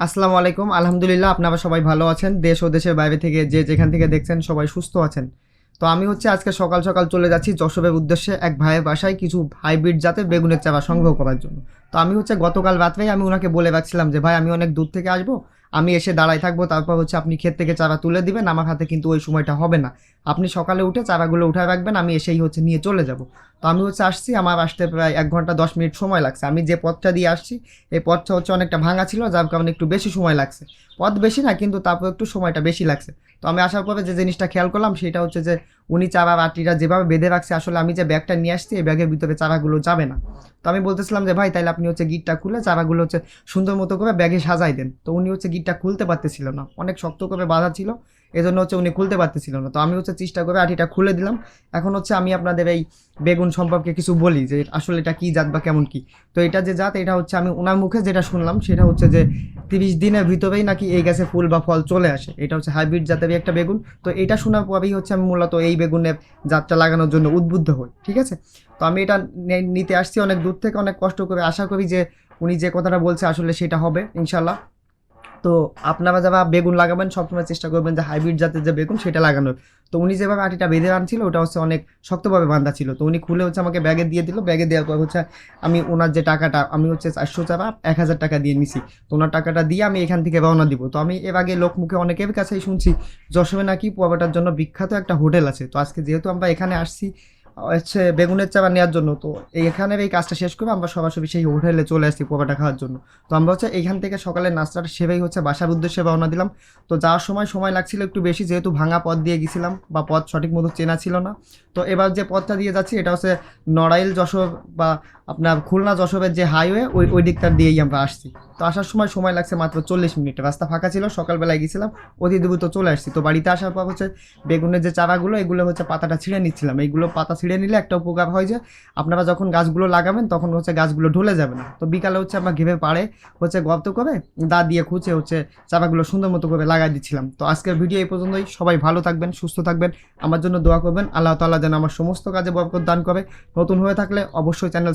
আসসালামু আলাইকুম। আলহামদুলিল্লাহ, আপনারা সবাই ভালো আছেন। দেশ ও দেশের বাইরে থেকে যে যেখান থেকে দেখছেন সবাই সুস্থ আছেন। তো আমি হচ্ছে আজকে সকাল সকাল চলে যাচ্ছি যশোরের উদ্দেশ্যে এক ভাইয়ের বাসায় কিছু হাইব্রিড জাতের বেগুনের চারা সংগ্রহ করার জন্য। তো আমি হচ্ছে গতকাল রাত্রেই আমি ওনাকে বলে রাখছিলাম যে, ভাই, আমি অনেক দূর থেকে আসব। আমি এসে দাঁড়াই থাকব, তারপর হচ্ছে আপনি ক্ষেত থেকে চারা তুলে দিবেন, আমার হাতে কিন্তু ওই সময়টা হবে না। আপনি সকালে উঠে চারাগুলো উঠায় রাখবেন, আমি এসেই হচ্ছে নিয়ে চলে যাব। তো আমি হচ্ছে আসছি, আমার আসতে প্রায় এক ঘণ্টা দশ মিনিট সময় লাগছে। আমি যে পথটা দিয়ে আসছি, এই পথটা হচ্ছে অনেকটা ভাঙা ছিল, যার কারণে একটু বেশি সময় লাগছে। পথ বেশি না, কিন্তু তারপর একটু সময়টা বেশি লাগছে। তো আমি আসার পরে যে জিনিসটা খেয়াল করলাম, সেটা হচ্ছে যে উনি চারা বাটিটা যেভাবে বেঁধে রাখছে, আসলে আমি যে ব্যাগটা নিয়ে আসছি, এই ব্যাগের ভিতরে চারাগুলো যাবে না। তো আমি বলতেছিলাম যে, ভাই তাহলে আপনি হচ্ছে গিটটা খুলে চারাগুলো হচ্ছে সুন্দর মতো করে ব্যাগে সাজাই দেন। তো উনি হচ্ছে গিটটা খুলতে পারতেছিল না। অনেক শক্ত করে বাঁধা ছিল, এজন্য হচ্ছে উনি খুলতে পারতেছিল না। তো আমি হচ্ছে চেষ্টা করে আটিটা খুলে দিলাম। এখন হচ্ছে আমি আপনাদের এই বেগুন সম্পর্কে কিছু বলি যে আসলে এটা কী জাত বা কেমন কি। তো এটা যে জাত, এটা হচ্ছে আমি ওনার মুখে যেটা শুনলাম, সেটা হচ্ছে যে তিরিশ দিনের ভিতরেই নাকি এই গাছে ফুল বা ফল চলে আসে। এটা হচ্ছে হাইব্রিড জাতেরই একটা বেগুন। তো এটা শোনার পরেই হচ্ছে আমি মূলত এই বেগুনের জাতটা লাগানোর জন্য উদ্বুদ্ধ হই, ঠিক আছে? তো আমি এটা নিতে আসছি অনেক দূর থেকে, অনেক কষ্ট করে। আশা করি যে উনি যে কথাটা বলছে আসলে সেটা হবে, ইনশাল্লাহ। তো আপনারা যারা বেগুন লাগাবেন, সবসময় চেষ্টা করবেন যে হাইব্রিড জাতের যে বেগুন সেটা লাগানোর। তো উনি যেভাবে আটিটা বেঁধে আনছিল, ওটা হচ্ছে অনেক শক্তভাবে বাঁধা ছিল। তো উনি খুলে হচ্ছে আমাকে ব্যাগে দিয়ে দিল। ব্যাগে দেওয়ার পর হচ্ছে আমি ওনার যে টাকাটা, আমি হচ্ছে চারশো চারা এক হাজার টাকা দিয়ে নিছি। তো ওনার টাকাটা দিয়ে আমি এখান থেকে রওনা দিব। তো আমি এর আগে লোক মুখে অনেকের কাছেই শুনছি, যশোরে নাকি পোয়াবাটার জন্য বিখ্যাত একটা হোটেল আছে। তো আজকে যেহেতু আমরা এখানে আসছি হচ্ছে বেগুনের চারা নেওয়ার জন্য। তো এইখানের এই কাজটা শেষ করব আমরা সরাসরি সেই হোটেলে চলে আসছি পোকাটা খাওয়ার জন্য। তো আমরা হচ্ছে এখান থেকে সকালে নাস্তাটা সেভাবেই হচ্ছে বাসার উদ্দেশ্যে রওনা দিলাম। তো যাওয়ার সময় সময় লাগছিল একটু বেশি, যেহেতু ভাঙা পথ দিয়ে গেছিলাম বা পথ সঠিক মতো চেনা ছিল না। তো এবার যে পথটা দিয়ে যাচ্ছি, এটা হচ্ছে নড়াইল যশোর বা আপনার খুলনা যশোরের যে হাইওয়ে ওই ওই দিকটার দিয়েই আমরা আসছি। তো আসার সময় সময় লাগছে মাত্র চল্লিশ মিনিট। রাস্তা ফাঁকা ছিল, সকালবেলায় গেছিলাম, অতি দ্রুত চলে আসছি। তো বাড়িতে আসার পর হচ্ছে বেগুনের যে চারাগুলো, এগুলো হচ্ছে পাতাটা ছিঁড়ে নিচ্ছিলাম। এইগুলো পাতা ছিঁড়ে নিলে একটা উপকার হয় যে, আপনারা যখন গাছগুলো লাগাবেন, তখন হচ্ছে গাছগুলো ঢলে যাবে না। তো বিকালে হচ্ছে আমরা ঘেবে পাড়ে হচ্ছে গর্ত করে দা দিয়ে খুঁচে হচ্ছে চারাগুলো সুন্দর মতো করে লাগাই দিচ্ছিলাম। তো আজকের ভিডিও এই পর্যন্তই। সবাই ভালো থাকবেন, সুস্থ থাকবেন। আমার জন্য দোয়া করবেন। আল্লাহ তাআলা যেন আমার সমস্ত কাজে বরকত দান করে। নতুন হয়ে থাকলে অবশ্যই চ্যানেল